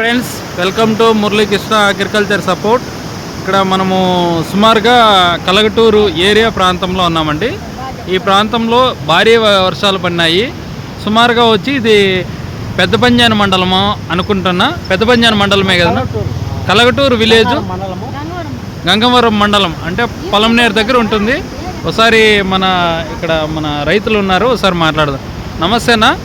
Friends welcome to Muralikrishna agriculture support. ఇక్కడ మనము సుమారుగా కలగటూరు ఏరియా ప్రాంతంలో ఉన్నామండి. ఈ ప్రాంతంలో భారీ వ- వర్షాలు పడినాయి. సుమారుగా వచ్చి ఇది పెద్ద పంజాన మండలము అనుకుంటున్నా. పెద్ద పంజాన మండలమే కదా? కలగటూరు విలేజ్? గంగవరం మండలం. అంటే పొలంనేరు దగ్గర ఉంటుంది. ఒకసారి మన ఇక్కడ మన రైతులు ఉన్నారు. ఒకసారి మాట్లాడదాం. నమస్తేనా?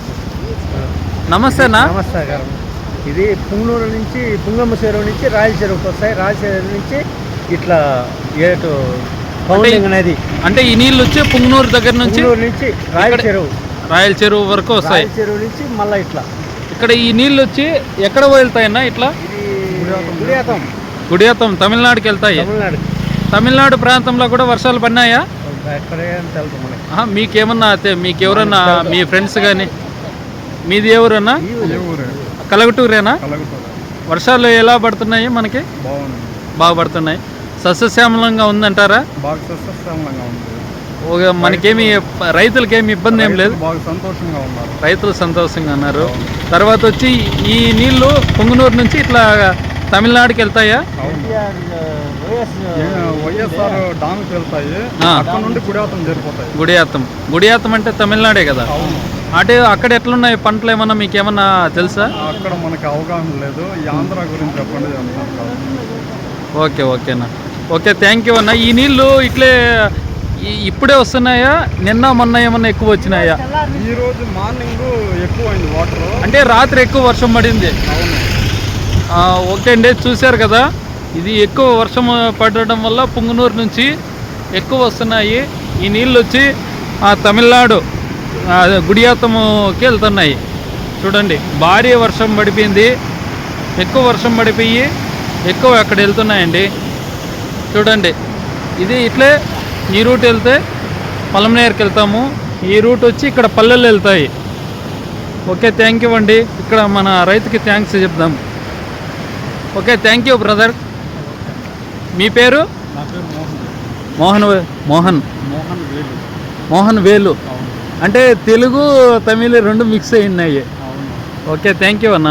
నమస్తేనా? నమస్కారం ఇది పుంగనూరు నుంచి పుంగమ్మ చెరువు నుంచి రాయల చెరువుకి వస్తాయి. రాయల చెరువు నుంచి ఇట్లా ఏటు పౌండింగ్ అనేది. అంటే ఈ నీళ్ళు వచ్చి పుంగనూరు దగ్గర నుంచి నుంచి రాయల చెరువు రాయల చెరువు వరకు వస్తాయి. చెరువు నుంచి మళ్ళీ ఇట్లా. ఇక్కడ ఈ నీళ్ళు వచ్చి ఎక్కడ వెళ్తాయన్నా ఇట్లా? గుడియాతం. గుడియాతం తమిళనాడుకి వెళ్తాయి. తమిళనాడు. తమిళనాడు ప్రాంతంలో కూడా వర్షాలు పడినాయా? మీకేమన్నా తె- మీకెవరన్నా మీ ఫ్రెండ్స్ కానీ మీది ఎవరన్నా? కలగటూరేనా? వర్షాలు ఎలా పడుతున్నాయి మనకి? బాగా పడుతున్నాయి. సస్యశ్యామలంగా ఉందంటారా? బాగా సస్యశ్యామలంగా ఉంది. ఒక మనకేమి రైతులకేమి ఇబ్బంది ఏం లేదు. బాగా సంతోషంగా ఉన్నారు. రైతులు సంతోషంగా అన్నారు తర్వాత వచ్చి ఈ నీళ్ళు పొంగునూరు నుంచి ఇట్లా తమిళనాడుకి వెళ్తాయా? వైఎస్ఆర్ డామ్కి వెళ్తాయి. ఆ. అక్కడ నుండి గుడియాతం జరిపోతాయి గుడియాతం గుడియాతం అంటే తమిళనాడే కదా? అంటే అక్కడ ఎట్లున్నాయి పంటలు ఏమన్నా మీకు ఏమన్నా తెలుసా? అక్కడ మనకి అవగాహన లేదు. ఈ ఆంధ్ర గురించి చెప్పండి. ఓకే ఓకేనా ఓకే థ్యాంక్ యూ అన్న. ఈ నీళ్ళు ఇట్లే ఇప్పుడే వస్తున్నాయా? నిన్న మొన్న ఏమన్నా ఎక్కువ వచ్చినాయా? ఈ రోజు మార్నింగ్ ఎక్కువ అయింది వాటర్. అంటే రాత్రి ఎక్కువ వర్షం పడింది. ఓకే అండి చూశారు కదా? ఇది ఎక్కువ వర్షం పడడం వల్ల పుంగనూరు నుంచి ఎక్కువ వస్తున్నాయి. ఈ నీళ్ళు వచ్చి ఆ తమిళనాడు ఆ, గుడియాతముకి వెళ్తున్నాయి చూడండి భారీ వర్షం పడిపోయింది. ఎక్కువ వర్షం పడిపోయి ఎక్కువ అక్కడ వెళ్తున్నాయండి. చూడండి ఇది ఇట్లే ఈ రూట్ వెళ్తే పొలంనేరుకి వెళ్తాము. ఈ రూట్ వచ్చి ఇక్కడ పల్లెలు వెళ్తాయి. ఓకే థ్యాంక్ యూ అండి. ఇక్కడ మన రైతుకి థ్యాంక్స్ చెప్దాం. ఓకే థ్యాంక్ యూ బ్రదర్ మీ పేరు? మోహన్. మోహన్ మోహన్. మోహన్ వేలు. మోహన్ వేలు. అంటే తెలుగు తమిళ రెండు మిక్స్ అయినాయి ఓకే థ్యాంక్ యూ అన్న.